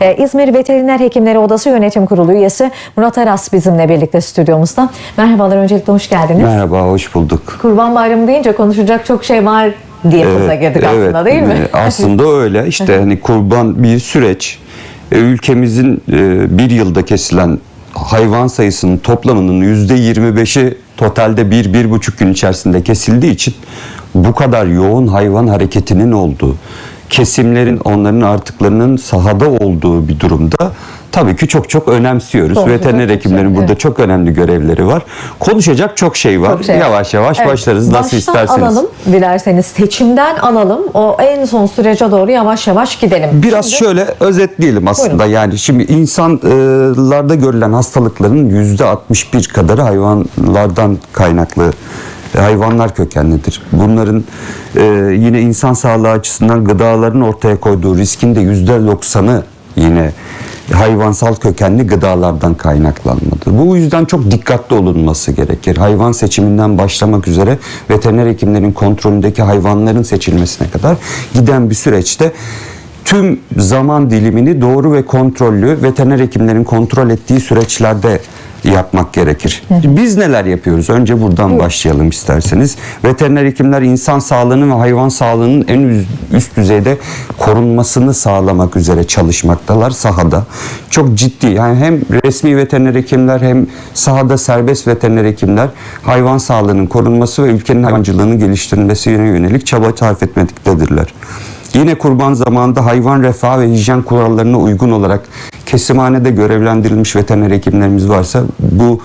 Ee, İzmir Veteriner Hekimleri Odası Yönetim Kurulu üyesi Murat Aras bizimle birlikte stüdyomuzda. Merhabalar öncelikle hoş geldiniz. Merhaba, hoş bulduk. Kurban Bayramı deyince konuşacak çok şey var diye fıza girdik aslında değil mi? e, Aslında öyle. İşte hani kurban bir süreç. E, Ülkemizin e, bir yılda kesilen hayvan sayısının toplamının yüzde 25'i totalde bir, bir buçuk gün içerisinde kesildiği için bu kadar yoğun hayvan hareketinin olduğu, kesimlerin onların artıklarının sahada olduğu bir durumda tabii ki çok çok önemsiyoruz. Doğru, Veteriner hekimlerin şey, burada evet. çok önemli görevleri var. Konuşacak çok şey var. Çok şey. Yavaş yavaş Evet, başlarız nasıl baştan isterseniz. alalım dilerseniz seçimden alalım. O en son sürece doğru yavaş yavaş gidelim. Biraz Şimdi- şöyle özetleyelim aslında. Buyurun. Yani şimdi insanlarda görülen hastalıkların yüzde 61 kadarı hayvanlardan kaynaklı hayvanlar kökenlidir. Bunların e, yine insan sağlığı açısından gıdaların ortaya koyduğu riskin de yüzde 90'ı yine hayvansal kökenli gıdalardan kaynaklanmadır. Bu yüzden çok dikkatli olunması gerekir. Hayvan seçiminden başlamak üzere veteriner hekimlerin kontrolündeki hayvanların seçilmesine kadar giden bir süreçte tüm zaman dilimini doğru ve kontrollü veteriner hekimlerin kontrol ettiği süreçlerde yapmak gerekir. Biz neler yapıyoruz? Önce buradan başlayalım isterseniz. Veteriner hekimler insan sağlığının ve hayvan sağlığının en üst- düzeyde korunmasını sağlamak üzere çalışmaktalar sahada. Çok ciddi yani hem resmi veteriner hekimler hem sahada serbest veteriner hekimler hayvan sağlığının korunması ve ülkenin hayvancılığının geliştirilmesine yönelik çaba sarf etmektedirler. Yine kurban zamanında hayvan refahı ve hijyen kurallarına uygun olarak kesimhanede görevlendirilmiş veteriner hekimlerimiz varsa bu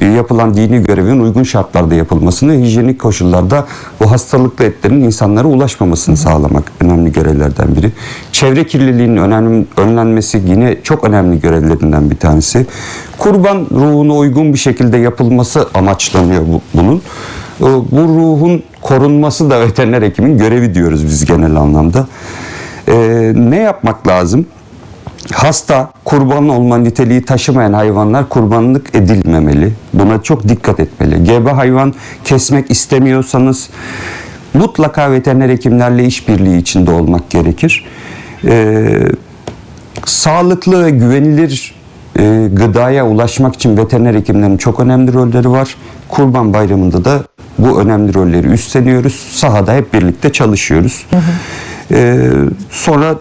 e, yapılan dini görevin uygun şartlarda yapılmasını, hijyenik koşullarda bu hastalıklı etlerin insanlara ulaşmamasını sağlamak önemli görevlerden biri. Çevre kirliliğinin önemli, önlenmesi yine çok önemli görevlerinden bir tanesi. Kurban ruhuna uygun bir şekilde yapılması amaçlanıyor bu- bunun. E, Bu ruhun korunması da veteriner hekimin görevi diyoruz biz genel anlamda. E, ne yapmak lazım? Hasta, kurban olma niteliği taşımayan hayvanlar kurbanlık edilmemeli. Buna çok dikkat etmeli. Gebe hayvan kesmek istemiyorsanız mutlaka veteriner hekimlerle işbirliği içinde olmak gerekir. Ee, sağlıklı ve güvenilir e, gıdaya ulaşmak için veteriner hekimlerin çok önemli rolleri var. Kurban Bayramı'nda da bu önemli rolleri üstleniyoruz. Sahada hep birlikte çalışıyoruz. Ee, sonra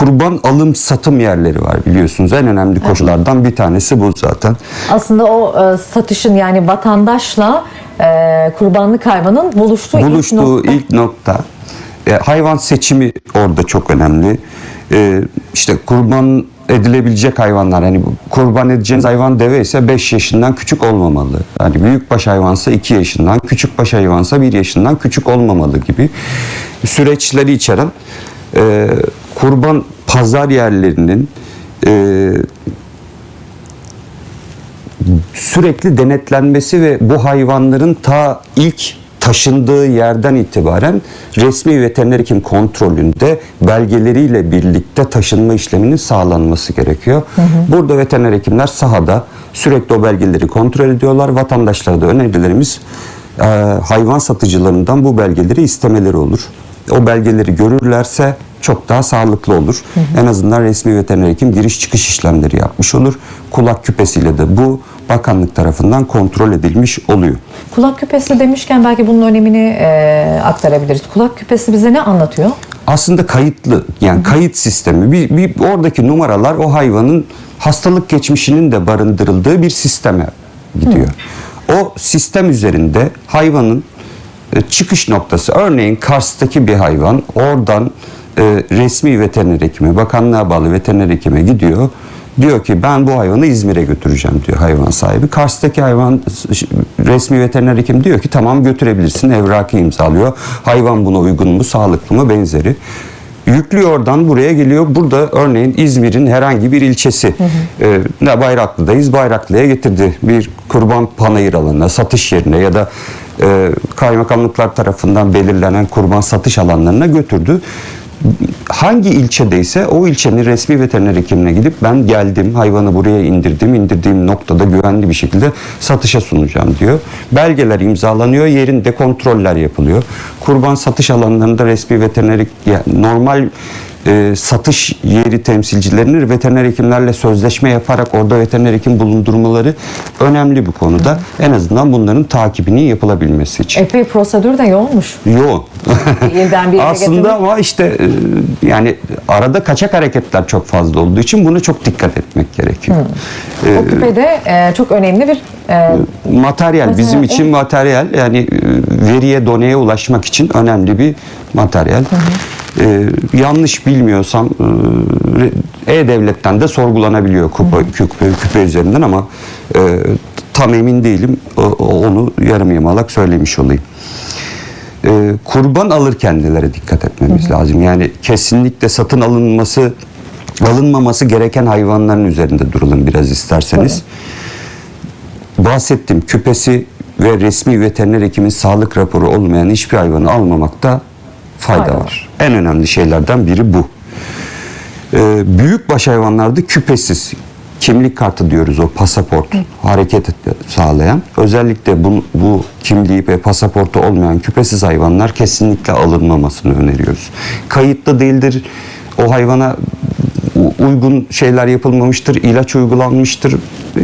kurban alım satım yerleri var biliyorsunuz. En önemli koşullardan bir tanesi bu zaten. Aslında o e, satışın yani vatandaşla e, kurbanlık hayvanın buluştuğu, ilk buluştuğu nokta. ilk nokta. E, hayvan seçimi orada çok önemli. E, işte kurban edilebilecek hayvanlar hani kurban edeceğiniz hayvan deve ise 5 yaşından küçük olmamalı. Yani büyükbaş hayvansa 2 yaşından, küçükbaş hayvansa 1 yaşından küçük olmamalı gibi süreçleri içeren e, kurban pazar yerlerinin e, sürekli denetlenmesi ve bu hayvanların ta ilk taşındığı yerden itibaren resmi veteriner hekim kontrolünde belgeleriyle birlikte taşınma işleminin sağlanması gerekiyor. Burada veteriner hekimler sahada sürekli o belgeleri kontrol ediyorlar. Vatandaşlara da önerilerimiz e, hayvan satıcılarından bu belgeleri istemeleri olur. O belgeleri görürlerse çok daha sağlıklı olur. En azından resmi veteriner hekim giriş çıkış işlemleri yapmış olur. Kulak küpesiyle de bu bakanlık tarafından kontrol edilmiş oluyor. Kulak küpesi demişken belki bunun önemini e, aktarabiliriz. Kulak küpesi bize ne anlatıyor? Aslında kayıtlı yani kayıt sistemi bir, bir oradaki numaralar o hayvanın hastalık geçmişinin de barındırıldığı bir sisteme gidiyor. O sistem üzerinde hayvanın e, çıkış noktası örneğin Kars'taki bir hayvan oradan e, resmi veteriner hekime bakanlığa bağlı veteriner hekime gidiyor. Diyor ki ben bu hayvanı İzmir'e götüreceğim diyor hayvan sahibi. Kars'taki hayvan resmi veteriner hekim diyor ki tamam götürebilirsin evrakı imzalıyor. Hayvan buna uygun mu sağlıklı mı benzeri. Yüklüyor oradan buraya geliyor. Burada örneğin İzmir'in herhangi bir ilçesi. Ee, ne Bayraklı'dayız. Bayraklı'ya getirdi. Bir kurban panayır alanına, satış yerine ya da e, kaymakamlıklar tarafından belirlenen kurban satış alanlarına götürdü. Hangi ilçedeyse o ilçenin resmi veteriner hekimine gidip ben geldim hayvanı buraya indirdim indirdiğim noktada güvenli bir şekilde satışa sunacağım diyor. Belgeler imzalanıyor yerinde kontroller yapılıyor. Kurban satış alanlarında resmi veteriner yani normal e, satış yeri temsilcilerinin veteriner hekimlerle sözleşme yaparak orada veteriner hekim bulundurmaları önemli bu konuda. En azından bunların takibinin yapılabilmesi için. Epey prosedür de yoğunmuş. Yoğun. Bir Aslında getirmek. ama işte e, yani arada kaçak hareketler çok fazla olduğu için buna çok dikkat etmek gerekiyor. O küpede e, çok önemli bir e, Materyal bizim Materyal, için materyal yani e, veriye doneye ulaşmak için önemli bir materyal. E, yanlış bilmiyorsam e, e-devletten de sorgulanabiliyor kupa, küpe, küpe üzerinden ama e, tam emin değilim. Onu yarım yamalak söylemiş olayım. E, kurban alırken nelere dikkat etmemiz lazım. Yani kesinlikle satın alınması alınmaması gereken hayvanların üzerinde duralım biraz isterseniz bahsettim küpesi ve resmi veteriner hekimin sağlık raporu olmayan hiçbir hayvanı almamakta fayda var. En önemli şeylerden biri bu. Ee, büyükbaş hayvanlarda küpesiz kimlik kartı diyoruz o pasaport hareket et- sağlayan. Özellikle bu, bu kimliği ve pasaportu olmayan küpesiz hayvanlar kesinlikle alınmamasını öneriyoruz. Kayıtlı değildir. O hayvana uygun şeyler yapılmamıştır, ilaç uygulanmıştır.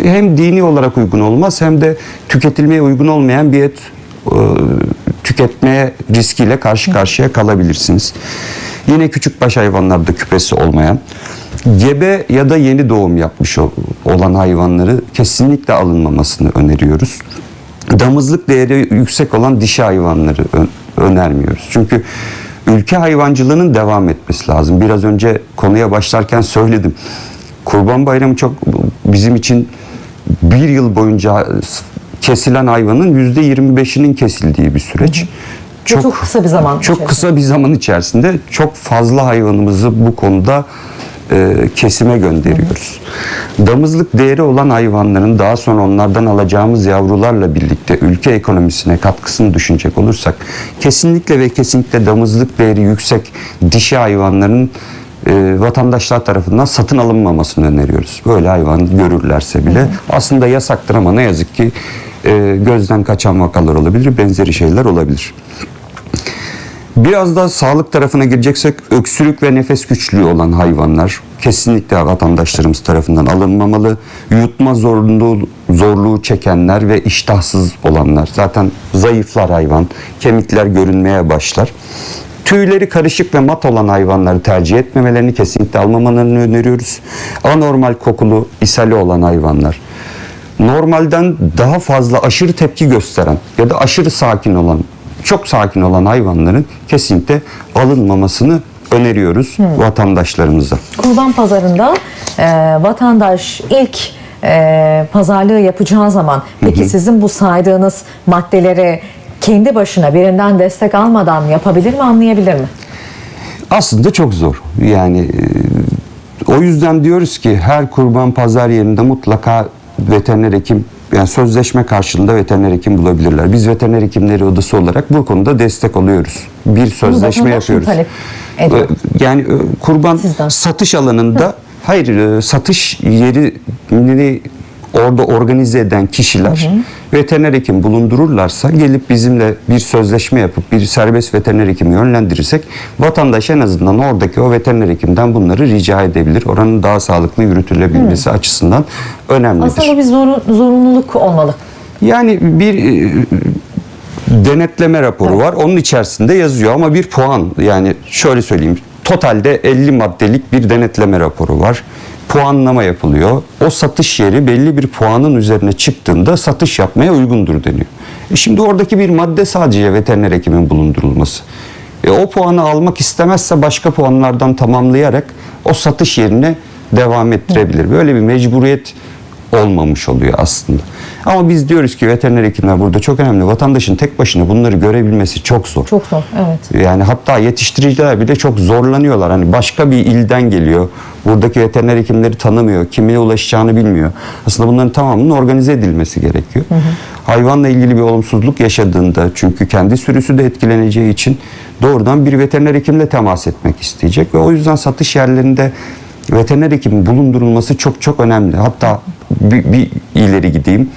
Hem dini olarak uygun olmaz hem de tüketilmeye uygun olmayan bir et e, tüketmeye riskiyle karşı karşıya kalabilirsiniz. Yine küçükbaş hayvanlarda küpesi olmayan, gebe ya da yeni doğum yapmış ol- olan hayvanları kesinlikle alınmamasını öneriyoruz. Damızlık değeri yüksek olan dişi hayvanları önermiyoruz. Çünkü ülke hayvancılığının devam etmesi lazım. Biraz önce konuya başlarken söyledim. Kurban Bayramı çok bizim için bir yıl boyunca kesilen hayvanın yüzde 25'inin kesildiği bir süreç. çok kısa bir zaman Çok içerisinde. kısa bir zaman içerisinde çok fazla hayvanımızı bu konuda e, kesime gönderiyoruz. Damızlık değeri olan hayvanların daha sonra onlardan alacağımız yavrularla birlikte ülke ekonomisine katkısını düşünecek olursak kesinlikle ve kesinlikle damızlık değeri yüksek dişi hayvanların e, vatandaşlar tarafından satın alınmamasını öneriyoruz. Böyle hayvan görürlerse bile. Aslında yasaktır ama ne yazık ki e, gözden kaçan vakalar olabilir, benzeri şeyler olabilir. Biraz da sağlık tarafına gireceksek öksürük ve nefes güçlüğü olan hayvanlar kesinlikle vatandaşlarımız tarafından alınmamalı. Yutma zorluğu, zorluğu çekenler ve iştahsız olanlar zaten zayıflar hayvan, kemikler görünmeye başlar. Tüyleri karışık ve mat olan hayvanları tercih etmemelerini kesinlikle almamalarını öneriyoruz. Anormal kokulu, ishali olan hayvanlar, normalden daha fazla aşırı tepki gösteren ya da aşırı sakin olan, çok sakin olan hayvanların kesinlikle alınmamasını öneriyoruz vatandaşlarımıza. Kurban pazarında e, vatandaş ilk e, pazarlığı yapacağı zaman peki sizin bu saydığınız maddeleri kendi başına birinden destek almadan yapabilir mi anlayabilir mi? Aslında çok zor. Yani e, o yüzden diyoruz ki her kurban pazar yerinde mutlaka veteriner hekim yani sözleşme karşılığında veteriner hekim bulabilirler. Biz veteriner hekimleri odası olarak bu konuda destek oluyoruz. Bir sözleşme yapıyoruz. Ee, Yani e, kurban satış alanında hayır e, satış yerini orada organize eden kişiler veteriner hekim bulundururlarsa gelip bizimle bir sözleşme yapıp bir serbest veteriner hekimi yönlendirirsek vatandaş en azından oradaki o veteriner hekimden bunları rica edebilir. Oranın daha sağlıklı yürütülebilmesi açısından önemlidir. Aslında bu bir zoru- zorunluluk olmalı. Yani bir e, denetleme raporu var. Onun içerisinde yazıyor ama bir puan yani şöyle söyleyeyim. Totalde 50 maddelik bir denetleme raporu var. Puanlama yapılıyor. O satış yeri belli bir puanın üzerine çıktığında satış yapmaya uygundur deniyor. E şimdi oradaki bir madde sadece veteriner hekimin bulundurulması. E o puanı almak istemezse başka puanlardan tamamlayarak o satış yerine devam ettirebilir. Böyle bir mecburiyet olmamış oluyor aslında. Ama biz diyoruz ki veteriner hekimler burada çok önemli. Vatandaşın tek başına bunları görebilmesi çok zor. Çok zor. Evet. Yani hatta yetiştiriciler bile çok zorlanıyorlar. Hani başka bir ilden geliyor. Buradaki veteriner hekimleri tanımıyor. Kimine ulaşacağını bilmiyor. Aslında bunların tamamının organize edilmesi gerekiyor. Hayvanla ilgili bir olumsuzluk yaşadığında çünkü kendi sürüsü de etkileneceği için doğrudan bir veteriner hekimle temas etmek isteyecek ve o yüzden satış yerlerinde veteriner hekimin bulundurulması çok çok önemli. Hatta bir, bir ileri gideyim.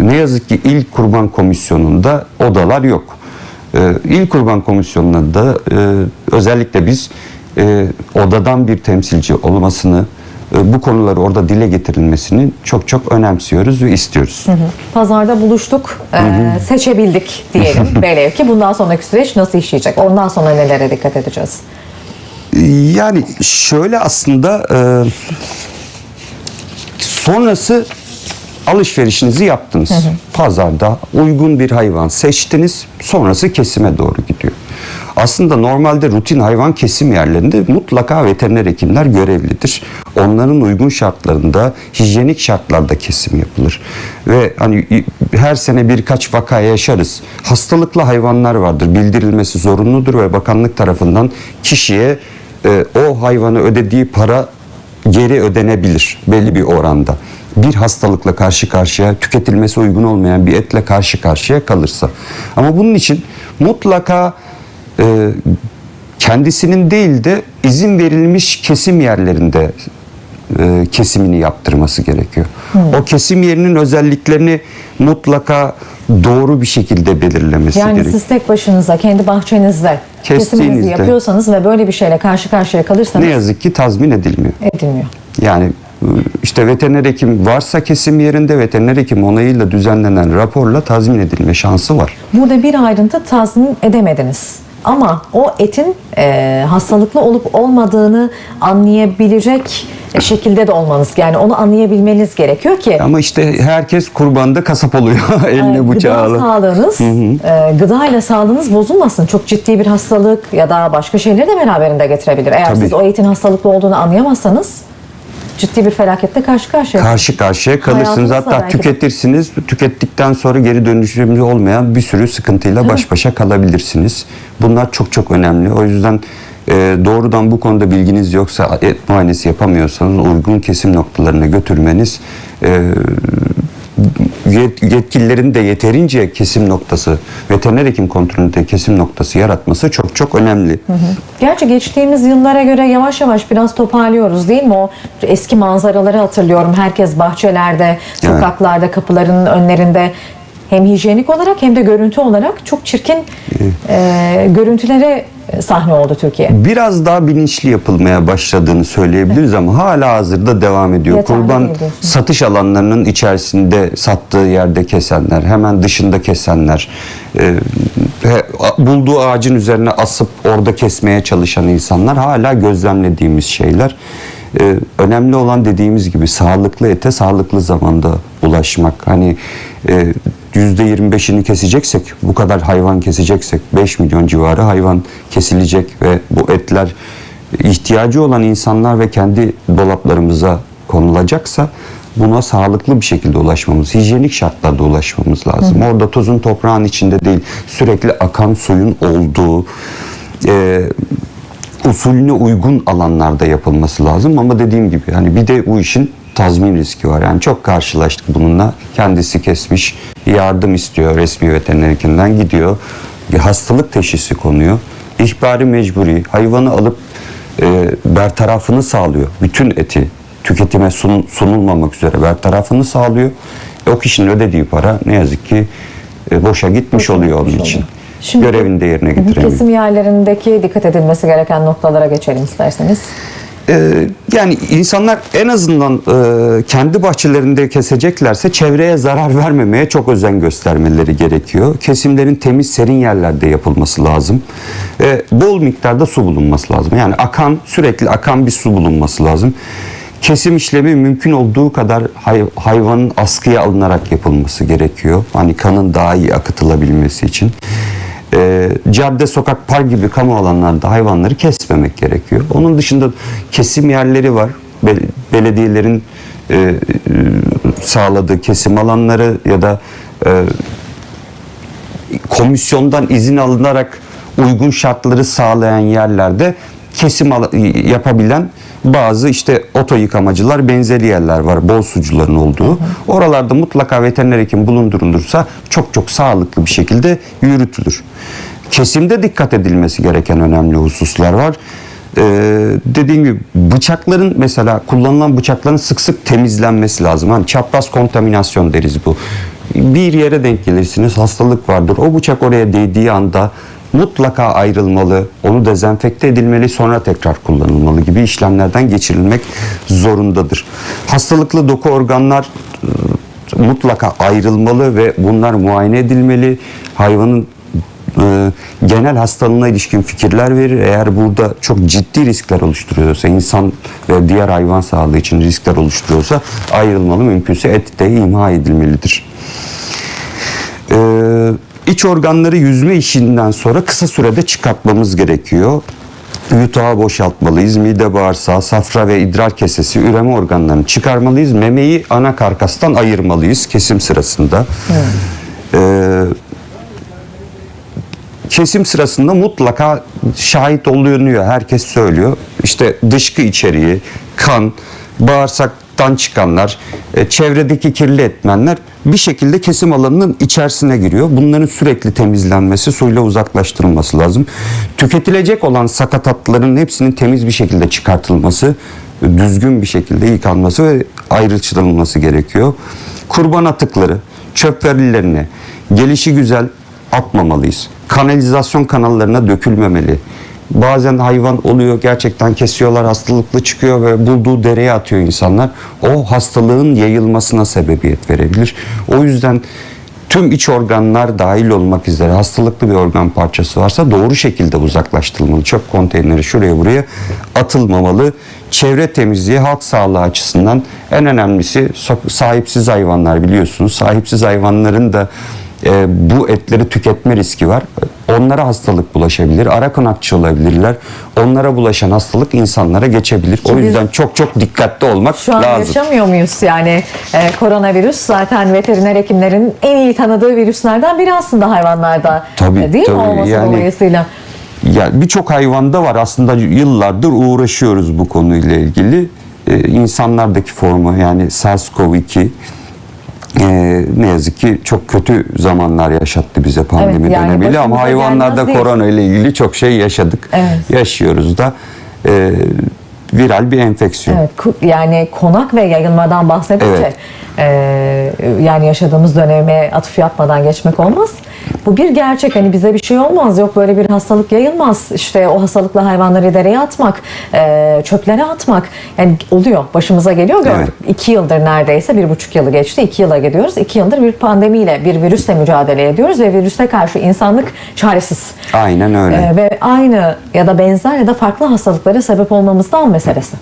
Ne yazık ki ilk kurban komisyonunda odalar yok. Ee, İl Kurban Komisyonu'na da e, özellikle biz e, odadan bir temsilci olmasını, e, bu konuları orada dile getirilmesini çok çok önemsiyoruz ve istiyoruz. Pazarda buluştuk, e, seçebildik diyelim velev ki. Bundan sonraki süreç nasıl işleyecek? Ondan sonra nelere dikkat edeceğiz? Yani şöyle aslında e, sonrası alışverişinizi yaptınız. Pazarda uygun bir hayvan seçtiniz. Sonrası kesime doğru gidiyor. Aslında normalde rutin hayvan kesim yerlerinde mutlaka veteriner hekimler görevlidir. Onların uygun şartlarında, hijyenik şartlarda kesim yapılır. Ve hani her sene birkaç vaka yaşarız. Hastalıklı hayvanlar vardır. Bildirilmesi zorunludur ve bakanlık tarafından kişiye e, o hayvanı ödediği para geri ödenebilir belli bir oranda. Bir hastalıkla karşı karşıya tüketilmesi uygun olmayan bir etle karşı karşıya kalırsa. Ama bunun için mutlaka e, kendisinin değil de izin verilmiş kesim yerlerinde e, kesimini yaptırması gerekiyor. O kesim yerinin özelliklerini mutlaka doğru bir şekilde belirlemesi Yani gerekiyor. siz tek başınıza kendi bahçenizde kesiminizi yapıyorsanız ve böyle bir şeyle karşı karşıya kalırsanız Ne yazık ki tazmin edilmiyor. edilmiyor. Yani işte veteriner hekim varsa kesim yerinde veteriner hekim onayıyla düzenlenen raporla tazmin edilme şansı var. Burada bir ayrıntı tazmin edemediniz. Ama o etin e, hastalıklı olup olmadığını anlayabilecek şekilde de olmanız yani onu anlayabilmeniz gerekiyor ki Ama işte herkes kurbanda kasap oluyor eline bıçağı gıda alıp. sağlığınız, e, gıda ile sağlığınız bozulmasın. Çok ciddi bir hastalık ya da başka şeyleri de beraberinde getirebilir. Eğer Tabii. siz o etin hastalıklı olduğunu anlayamazsanız ciddi bir felaketle karşı karşıya Karşı karşıya kalırsınız. Hayatınızda Hatta belki de. tüketirsiniz. Tükettikten sonra geri dönüşümlü olmayan bir sürü sıkıntıyla baş başa kalabilirsiniz. Bunlar çok çok önemli. O yüzden e, doğrudan bu konuda bilginiz yoksa et muayenesi yapamıyorsanız uygun kesim noktalarına götürmeniz e, yetkililerin de yeterince kesim noktası, veteriner hekim kontrolünde kesim noktası yaratması çok çok önemli. Gerçi geçtiğimiz yıllara göre yavaş yavaş biraz toparlıyoruz değil mi? O eski manzaraları hatırlıyorum. Herkes bahçelerde, sokaklarda, kapıların önlerinde hem hijyenik olarak hem de görüntü olarak çok çirkin e, görüntülere sahne oldu Türkiye. biraz daha bilinçli yapılmaya başladığını söyleyebiliriz ama hala hazırda devam ediyor. Yeterli Kurban satış alanlarının içerisinde sattığı yerde kesenler, hemen dışında kesenler, e, bulduğu ağacın üzerine asıp orada kesmeye çalışan insanlar hala gözlemlediğimiz şeyler. E, önemli olan dediğimiz gibi sağlıklı ete sağlıklı zamanda ulaşmak. Hani e, %25'ini keseceksek, bu kadar hayvan keseceksek 5 milyon civarı hayvan kesilecek ve bu etler ihtiyacı olan insanlar ve kendi dolaplarımıza konulacaksa buna sağlıklı bir şekilde ulaşmamız, hijyenik şartlarda ulaşmamız lazım. Orada tozun toprağın içinde değil, sürekli akan suyun olduğu, e, usulüne uygun alanlarda yapılması lazım ama dediğim gibi hani bir de bu işin tazmin riski var. Yani çok karşılaştık bununla. Kendisi kesmiş, yardım istiyor resmi veteriner hekimden gidiyor. Bir hastalık teşhisi konuyor. İhbari mecburi hayvanı alıp e, bertarafını sağlıyor. Bütün eti tüketime sun- sunulmamak üzere bertarafını sağlıyor. E, o kişinin ödediği para ne yazık ki e, boşa gitmiş oluyor onun gitmiş için. oluyor. Şimdi- Görevini de yerine getiremiyor. Kesim yerlerindeki dikkat edilmesi gereken noktalara geçelim isterseniz. Ee, yani insanlar en azından e, kendi bahçelerinde keseceklerse çevreye zarar vermemeye çok özen göstermeleri gerekiyor. Kesimlerin temiz serin yerlerde yapılması lazım. Ve bol miktarda su bulunması lazım. Yani akan sürekli akan bir su bulunması lazım. Kesim işlemi mümkün olduğu kadar hay- hayvanın askıya alınarak yapılması gerekiyor. Hani kanın daha iyi akıtılabilmesi için. Ee, cadde, sokak, park gibi kamu alanlarında hayvanları kesmemek gerekiyor. Onun dışında kesim yerleri var. Be- belediyelerin e, e, sağladığı kesim alanları ya da e, komisyondan izin alınarak uygun şartları sağlayan yerlerde kesim yapabilen bazı işte oto yıkamacılar benzeri yerler var. Bol sucuların olduğu. Oralarda mutlaka veteriner hekim bulundurulursa çok çok sağlıklı bir şekilde yürütülür. Kesimde dikkat edilmesi gereken önemli hususlar var. Ee, dediğim gibi bıçakların mesela kullanılan bıçakların sık sık temizlenmesi lazım. Hani çapraz kontaminasyon deriz bu. Bir yere denk gelirsiniz hastalık vardır. O bıçak oraya değdiği anda mutlaka ayrılmalı, onu dezenfekte edilmeli, sonra tekrar kullanılmalı gibi işlemlerden geçirilmek zorundadır. Hastalıklı doku organlar e, mutlaka ayrılmalı ve bunlar muayene edilmeli. Hayvanın e, genel hastalığına ilişkin fikirler verir. Eğer burada çok ciddi riskler oluşturuyorsa, insan ve diğer hayvan sağlığı için riskler oluşturuyorsa ayrılmalı, mümkünse et de imha edilmelidir. Ee, iç organları yüzme işinden sonra kısa sürede çıkartmamız gerekiyor. Yutağı boşaltmalıyız. Mide bağırsağı, safra ve idrar kesesi, üreme organlarını çıkarmalıyız. Memeyi ana karkastan ayırmalıyız kesim sırasında. Ee, kesim sırasında mutlaka şahit olunuyor. Herkes söylüyor. İşte dışkı içeriği, kan, bağırsaktan çıkanlar, e, çevredeki kirli etmenler bir şekilde kesim alanının içerisine giriyor. Bunların sürekli temizlenmesi, suyla uzaklaştırılması lazım. Tüketilecek olan sakatatların hepsinin temiz bir şekilde çıkartılması, düzgün bir şekilde yıkanması ve ayrıştırılması gerekiyor. Kurban atıkları, çöp verilerine gelişi güzel atmamalıyız. Kanalizasyon kanallarına dökülmemeli. Bazen hayvan oluyor gerçekten kesiyorlar hastalıklı çıkıyor ve bulduğu dereye atıyor insanlar. O hastalığın yayılmasına sebebiyet verebilir. O yüzden tüm iç organlar dahil olmak üzere hastalıklı bir organ parçası varsa doğru şekilde uzaklaştırılmalı. Çöp konteyneri şuraya buraya atılmamalı. Çevre temizliği halk sağlığı açısından en önemlisi sahipsiz hayvanlar biliyorsunuz. Sahipsiz hayvanların da e, bu etleri tüketme riski var. Onlara hastalık bulaşabilir. Ara kanakçı olabilirler. Onlara bulaşan hastalık insanlara geçebilir. O biz- yüzden çok çok dikkatli olmak Şu an lazım. yaşamıyor muyuz yani e, koronavirüs zaten veteriner hekimlerin en iyi tanıdığı virüslerden biri aslında hayvanlarda. Tabii, E, Değil tabii. mi olması Yani- dolayısıyla? Ya birçok hayvanda var. Aslında yıllardır uğraşıyoruz bu konuyla ilgili. Ee, insanlardaki formu yani SARS-CoV-2 e, ne yazık ki çok kötü zamanlar yaşattı bize pandemi Evet, yani dönemiyle ama hayvanlarda korona ile ilgili çok şey yaşadık. Evet. Yaşıyoruz da e, viral bir enfeksiyon. Evet, yani konak ve yayılmadan bahsedince Evet. e, yani yaşadığımız döneme atıf yapmadan geçmek olmaz. Bu bir gerçek hani bize bir şey olmaz yok böyle bir hastalık yayılmaz işte o hastalıklı hayvanları dereye atmak e, çöplere atmak yani oluyor başımıza geliyor gördük. İki yıldır neredeyse bir buçuk yılı geçti iki yıla gidiyoruz iki yıldır bir pandemiyle bir virüsle mücadele ediyoruz ve virüse karşı insanlık çaresiz. Aynen öyle. E, ve aynı ya da benzer ya da farklı hastalıklara sebep olmamız da an meselesi.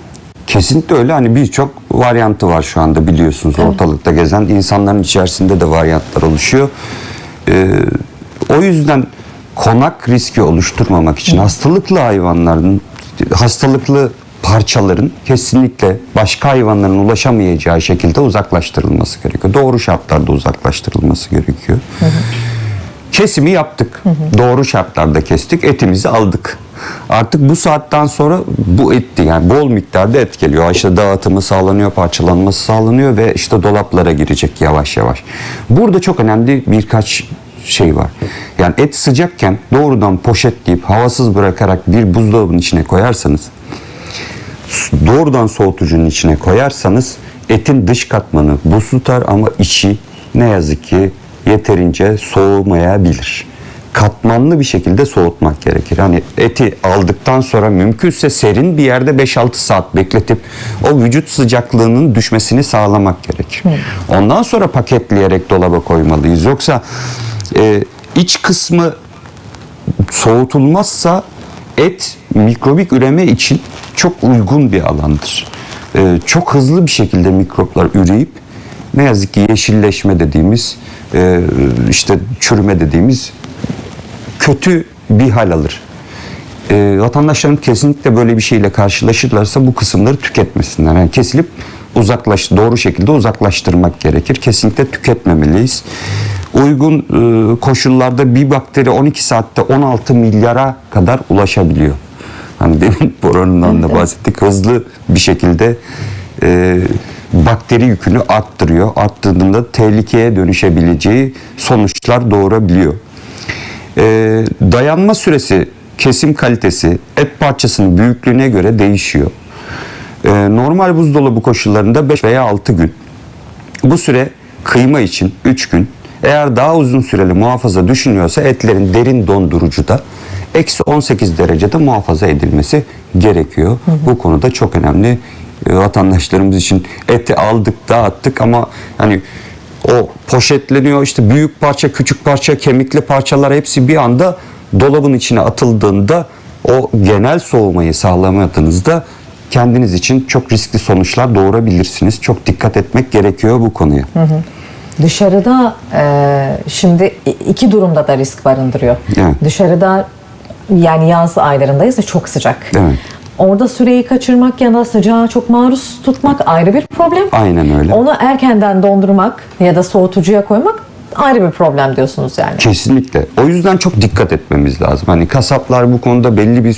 Kesinlikle öyle. Hani birçok varyantı var şu anda biliyorsunuz ortalıkta gezen. insanların içerisinde de varyantlar oluşuyor. Ee, o yüzden konak riski oluşturmamak için hastalıklı hayvanların, hastalıklı parçaların kesinlikle başka hayvanların ulaşamayacağı şekilde uzaklaştırılması gerekiyor. Doğru şartlarda uzaklaştırılması gerekiyor. Kesimi yaptık. Doğru şartlarda kestik. Etimizi aldık. Artık bu saatten sonra bu etti yani bol miktarda et geliyor. İşte dağıtımı sağlanıyor, parçalanması sağlanıyor ve işte dolaplara girecek yavaş yavaş. Burada çok önemli birkaç şey var. Yani et sıcakken doğrudan poşetleyip havasız bırakarak bir buzdolabının içine koyarsanız doğrudan soğutucunun içine koyarsanız etin dış katmanı buz tutar ama içi ne yazık ki yeterince soğumayabilir. Katmanlı bir şekilde soğutmak gerekir. Hani eti aldıktan sonra mümkünse serin bir yerde 5-6 saat bekletip o vücut sıcaklığının düşmesini sağlamak gerekir. Ondan sonra paketleyerek dolaba koymalıyız. Yoksa e, iç kısmı soğutulmazsa et mikrobik üreme için çok uygun bir alandır. Ee, çok hızlı bir şekilde mikroplar üreyip ne yazık ki yeşilleşme dediğimiz e, işte çürüme dediğimiz kötü bir hal alır. E, vatandaşların kesinlikle böyle bir şeyle karşılaşırlarsa bu kısımları tüketmesinler. Yani kesilip uzaklaş doğru şekilde uzaklaştırmak gerekir. Kesinlikle tüketmemeliyiz. Uygun e, koşullarda bir bakteri 12 saatte 16 milyara kadar ulaşabiliyor. Hani demin boranından da bahsettik. Hızlı bir şekilde e, bakteri yükünü arttırıyor. Arttırdığında tehlikeye dönüşebileceği sonuçlar doğurabiliyor. Ee, dayanma süresi, kesim kalitesi et parçasının büyüklüğüne göre değişiyor. Ee, normal buzdolabı koşullarında 5 veya 6 gün. Bu süre kıyma için 3 gün, Eğer daha uzun süreli muhafaza düşünüyorsa etlerin derin dondurucuda eksi 18 derecede muhafaza edilmesi gerekiyor. Bu konuda çok önemli. E, Vatandaşlarımız için eti aldık dağıttık ama hani o poşetleniyor işte büyük parça küçük parça kemikli parçalar hepsi bir anda dolabın içine atıldığında o genel soğumayı sağlamadığınızda kendiniz için çok riskli sonuçlar doğurabilirsiniz. Çok dikkat etmek gerekiyor bu konuya. Dışarıda e, şimdi iki durumda da risk barındırıyor. Evet. Dışarıda yani yaz aylarındayız ve çok sıcak. Evet. Orada süreyi kaçırmak ya da sıcağa çok maruz tutmak ayrı bir problem. Aynen öyle. Onu erkenden dondurmak ya da soğutucuya koymak ayrı bir problem diyorsunuz yani. Kesinlikle. O yüzden çok dikkat etmemiz lazım. Hani kasaplar bu konuda belli bir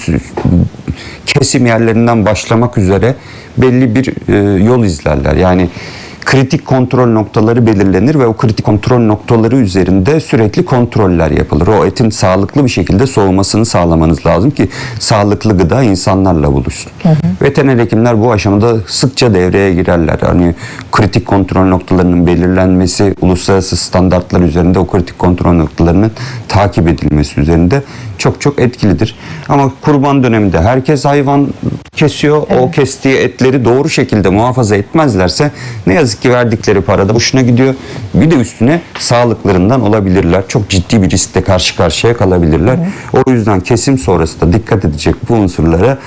kesim yerlerinden başlamak üzere belli bir e, yol izlerler. Yani kritik kontrol noktaları belirlenir ve o kritik kontrol noktaları üzerinde sürekli kontroller yapılır. O etin sağlıklı bir şekilde soğumasını sağlamanız lazım ki sağlıklı gıda insanlarla buluşsun. Veteriner hekimler bu aşamada sıkça devreye girerler. Hani kritik kontrol noktalarının belirlenmesi, uluslararası standartlar üzerinde o kritik kontrol noktalarının takip edilmesi üzerinde çok çok etkilidir. Ama kurban döneminde herkes hayvan kesiyor. O kestiği etleri doğru şekilde muhafaza etmezlerse ne yazık ki verdikleri para da boşuna gidiyor. Bir de üstüne sağlıklarından olabilirler. Çok ciddi bir riskle karşı karşıya kalabilirler. O yüzden kesim sonrası da dikkat edecek bu unsurlara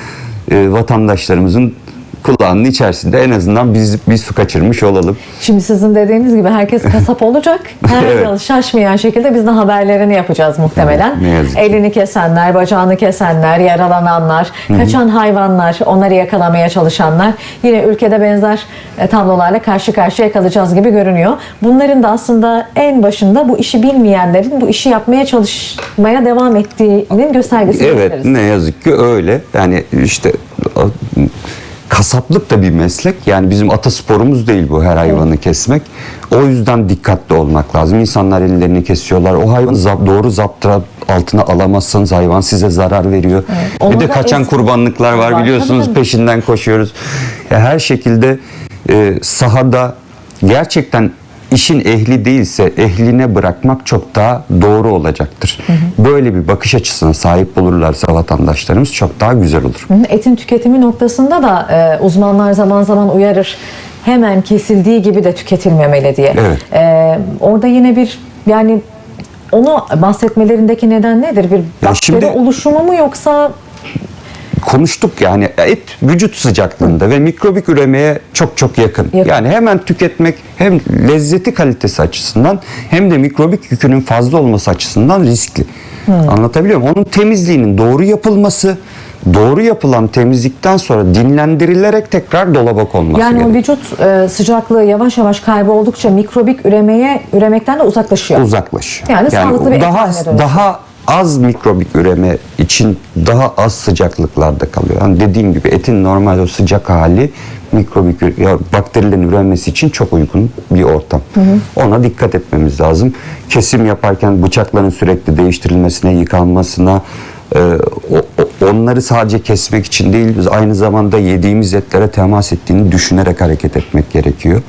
e, vatandaşlarımızın kulağının içerisinde en azından biz bir su kaçırmış olalım. Şimdi sizin dediğiniz gibi herkes kasap olacak. Her Evet. yıl şaşmayan şekilde biz de haberlerini yapacağız muhtemelen. Evet, ne yazık ki. Elini kesenler, bacağını kesenler, yaralananlar, kaçan hayvanlar, onları yakalamaya çalışanlar. Yine ülkede benzer e, tablolarla karşı karşıya kalacağız gibi görünüyor. Bunların da aslında en başında bu işi bilmeyenlerin bu işi yapmaya çalışmaya devam ettiğinin göstergesi Evet ne yazık ki öyle. Yani işte kasaplık da bir meslek. Yani bizim atasporumuz değil bu her hayvanı kesmek. O yüzden dikkatli olmak lazım. İnsanlar ellerini kesiyorlar. O hayvanı zap- doğru zaptıra altına alamazsanız hayvan size zarar veriyor. Onu Bir de da kaçan es- kurbanlıklar var Var, biliyorsunuz tabii, tabii. peşinden koşuyoruz. Ya her şekilde e, sahada gerçekten işin ehli değilse ehline bırakmak çok daha doğru olacaktır. Böyle bir bakış açısına sahip olurlarsa vatandaşlarımız çok daha güzel olur. Hı, Etin tüketimi noktasında da e, uzmanlar zaman zaman uyarır. Hemen kesildiği gibi de tüketilmemeli diye. Evet. E, orada yine bir yani onu bahsetmelerindeki neden nedir? Bir bakteri şimdi- oluşumu mu yoksa Konuştuk yani et vücut sıcaklığında ve mikrobik üremeye çok çok yakın. Yakın. Yani hemen tüketmek hem lezzeti kalitesi açısından hem de mikrobik yükünün fazla olması açısından riskli. Anlatabiliyor muyum? Onun temizliğinin doğru yapılması, doğru yapılan temizlikten sonra dinlendirilerek tekrar dolaba konması yani o gerekiyor. vücut e, sıcaklığı yavaş yavaş kayboldukça mikrobik üremeye üremekten de uzaklaşıyor. uzaklaş. Yani sağlıklı bir daha daha az mikrobik üreme için daha az sıcaklıklarda kalıyor. Yani dediğim gibi etin normal o sıcak hali mikrobik ya bakterilerin üremesi için çok uygun bir ortam. Ona dikkat etmemiz lazım. Kesim yaparken bıçakların sürekli değiştirilmesine, yıkanmasına, e, o- o- onları sadece kesmek için değil, biz aynı zamanda yediğimiz etlere temas ettiğini düşünerek hareket etmek gerekiyor.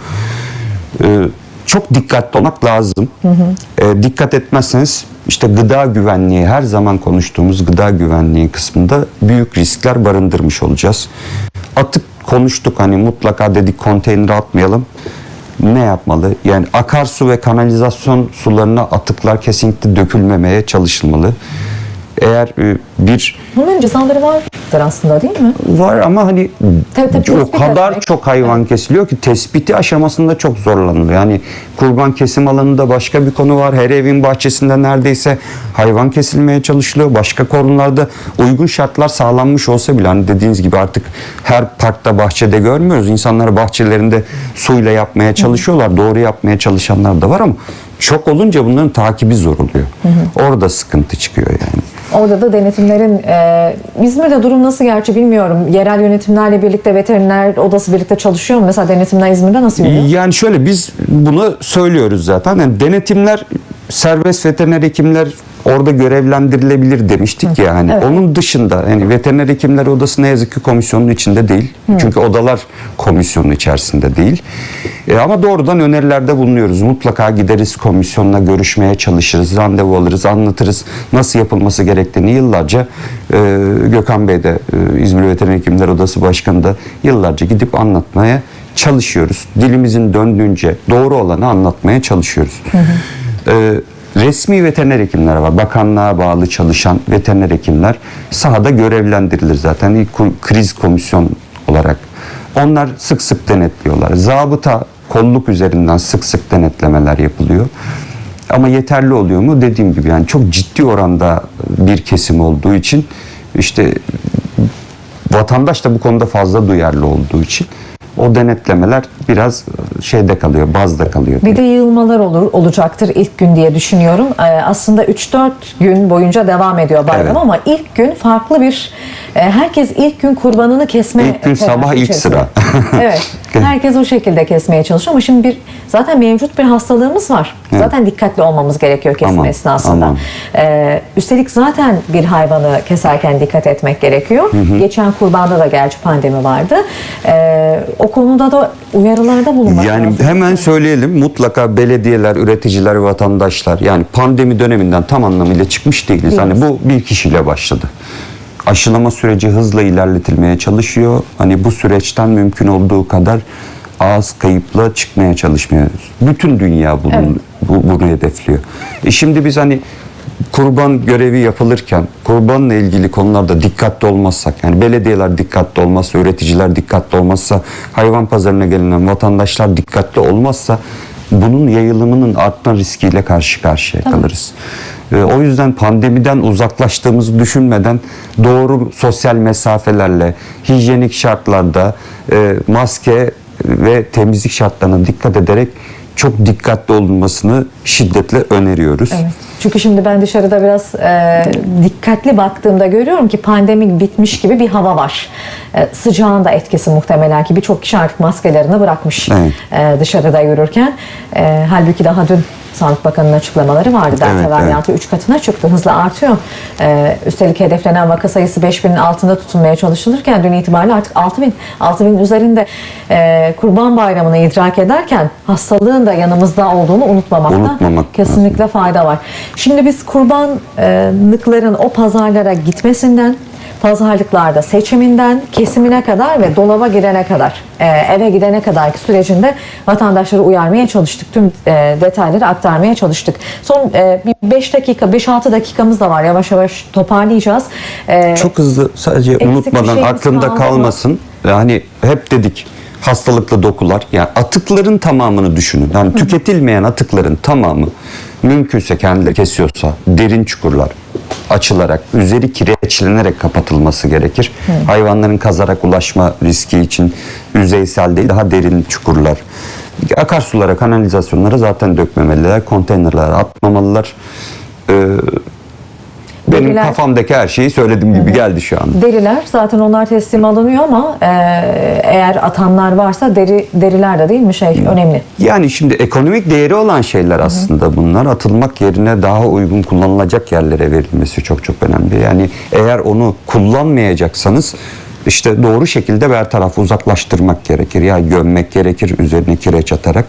Ee, çok dikkatli olmak lazım. Ee, dikkat etmezseniz işte gıda güvenliği her zaman konuştuğumuz gıda güvenliği kısmında büyük riskler barındırmış olacağız. Atık konuştuk hani mutlaka dedik konteynere atmayalım. Ne yapmalı? Yani akarsu ve kanalizasyon sularına atıklar kesinlikle dökülmemeye çalışılmalı. Eğer e, bir Bunların cezaları vardır aslında değil mi? var ama hani Tabii, tabii, o kadar etmek. çok hayvan kesiliyor ki tespiti aşamasında çok zorlanılıyor. Yani kurban kesim alanında başka bir konu var. Her evin bahçesinde neredeyse hayvan kesilmeye çalışılıyor. Başka konularda uygun şartlar sağlanmış olsa bile hani dediğiniz gibi artık her parkta bahçede görmüyoruz. İnsanlar bahçelerinde suyla yapmaya çalışıyorlar. Doğru yapmaya çalışanlar da var ama çok olunca bunların takibi zor oluyor. Orada sıkıntı çıkıyor yani. Orada da denetimlerin e, İzmir'de durum nasıl gerçi bilmiyorum. Yerel yönetimlerle birlikte veteriner odası birlikte çalışıyor mu? Mesela denetimler İzmir'de nasıl yürüyor? Yani şöyle biz bunu söylüyoruz zaten. Yani denetimler serbest veteriner hekimler orada görevlendirilebilir demiştik ya hani Evet. onun dışında yani veteriner hekimler odası ne yazık ki komisyonun içinde değil. Çünkü odalar komisyonun içerisinde değil. E, ama doğrudan önerilerde bulunuyoruz. Mutlaka gideriz komisyonla görüşmeye çalışırız, randevu alırız, anlatırız nasıl yapılması gerektiğini yıllarca e, Gökhan Bey de e, İzmir Veteriner Hekimler Odası Başkanı da yıllarca gidip anlatmaya çalışıyoruz. Dilimizin döndüğünce doğru olanı anlatmaya çalışıyoruz. E, resmi veteriner hekimler var. Bakanlığa bağlı çalışan veteriner hekimler sahada görevlendirilir zaten. İlk kriz komisyon olarak. Onlar sık sık denetliyorlar. Zabıta kolluk üzerinden sık sık denetlemeler yapılıyor. Ama yeterli oluyor mu? Dediğim gibi yani çok ciddi oranda bir kesim olduğu için işte vatandaş da bu konuda fazla duyarlı olduğu için o denetlemeler biraz şeyde kalıyor, bazda kalıyor. Bir de yığılmalar olur olacaktır ilk gün diye düşünüyorum. Ee, aslında 3-4 gün boyunca devam ediyor bayram Evet. ama ilk gün farklı bir e, herkes ilk gün kurbanını kesme İlk gün sabah ilk içerisinde. sıra. evet. Herkes o şekilde kesmeye çalışıyor ama şimdi bir zaten mevcut bir hastalığımız var. Zaten dikkatli olmamız gerekiyor kesim Aman, esnasında. aman. Ee, üstelik zaten bir hayvanı keserken dikkat etmek gerekiyor. Geçen kurbanda da gerçi pandemi vardı. Ee, o konuda da uyarılarda bulunmak Yani lazım. hemen söyleyelim mutlaka belediyeler, üreticiler, vatandaşlar yani pandemi döneminden tam anlamıyla çıkmış değiliz. Hani bu bir kişiyle başladı. Aşılama süreci hızla ilerletilmeye çalışıyor. Hani bu süreçten mümkün olduğu kadar az kayıpla çıkmaya çalışmıyoruz. Bütün dünya bunun, Evet. bu, bunu hedefliyor. E şimdi biz hani kurban görevi yapılırken kurbanla ilgili konularda dikkatli olmazsak yani belediyeler dikkatli olmazsa üreticiler dikkatli olmazsa hayvan pazarına gelinen vatandaşlar dikkatli olmazsa bunun yayılımının artma riskiyle karşı karşıya kalırız. Ee, o yüzden pandemiden uzaklaştığımızı düşünmeden doğru sosyal mesafelerle, hijyenik şartlarda e, maske ve temizlik şartlarına dikkat ederek çok dikkatli olunmasını şiddetle öneriyoruz. Evet. Çünkü şimdi ben dışarıda biraz e, dikkatli baktığımda görüyorum ki pandemi bitmiş gibi bir hava var. E, sıcağın da etkisi muhtemelen ki birçok kişi artık maskelerini bırakmış Evet. e, dışarıda yürürken. E, halbuki daha dün Sağlık Bakanı'nın açıklamaları vardı. Delta Evet, varyantı 3 katına çıktı. Hızla artıyor. E, üstelik hedeflenen vaka sayısı 5000'in altında tutulmaya çalışılırken dün itibariyle artık 6000 6000 üzerinde e, Kurban Bayramı'nı idrak ederken hastalığın da yanımızda olduğunu unutmamakta Unutmamak kesinlikle fayda var. Şimdi biz kurbanlıkların o pazarlara gitmesinden, pazarlıklarda seçiminden, kesimine kadar ve dolaba girene kadar, e, eve gidene kadarki sürecinde vatandaşları uyarmaya çalıştık. Tüm e, detayları aktarmaya çalıştık. Son e, bir 5 dakika, 5-6 dakikamız da var. Yavaş yavaş toparlayacağız. E, Çok hızlı sadece unutmadan aklımda mı? kalmasın. Yani hep dedik hastalıklı dokular. Yani atıkların tamamını düşünün. Yani tüketilmeyen atıkların tamamı mümkünse kendileri kesiyorsa derin çukurlar açılarak, üzeri kireçlenerek kapatılması gerekir. Hayvanların kazarak ulaşma riski için yüzeysel değil daha derin çukurlar. Akarsulara, kanalizasyonlara zaten dökmemeliler, konteynerlere atmamalılar. Ee, benim Deriler- kafamdaki her şeyi söylediğim gibi geldi şu an. Deriler zaten onlar teslim alınıyor ama e, eğer atanlar varsa deri deriler de değil mi şey önemli. Yani şimdi ekonomik değeri olan şeyler aslında bunlar. Atılmak yerine daha uygun kullanılacak yerlere verilmesi çok çok önemli. Yani eğer onu kullanmayacaksanız işte doğru şekilde bertaraf uzaklaştırmak gerekir. Ya gömmek gerekir üzerine kireç atarak.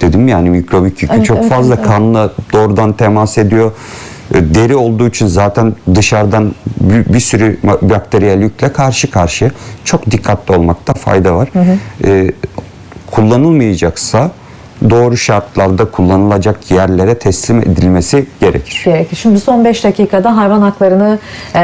Dedim yani mikrobik yükü Evet, çok evet, fazla evet. kanla doğrudan temas ediyor. E, Deri olduğu için zaten dışarıdan bir, bir sürü bakteriyel yükle karşı karşıya çok dikkatli olmakta fayda var. E, kullanılmayacaksa doğru şartlarda kullanılacak yerlere teslim edilmesi gerekir. gerekir. Şimdi son 5 dakikada hayvan haklarını e,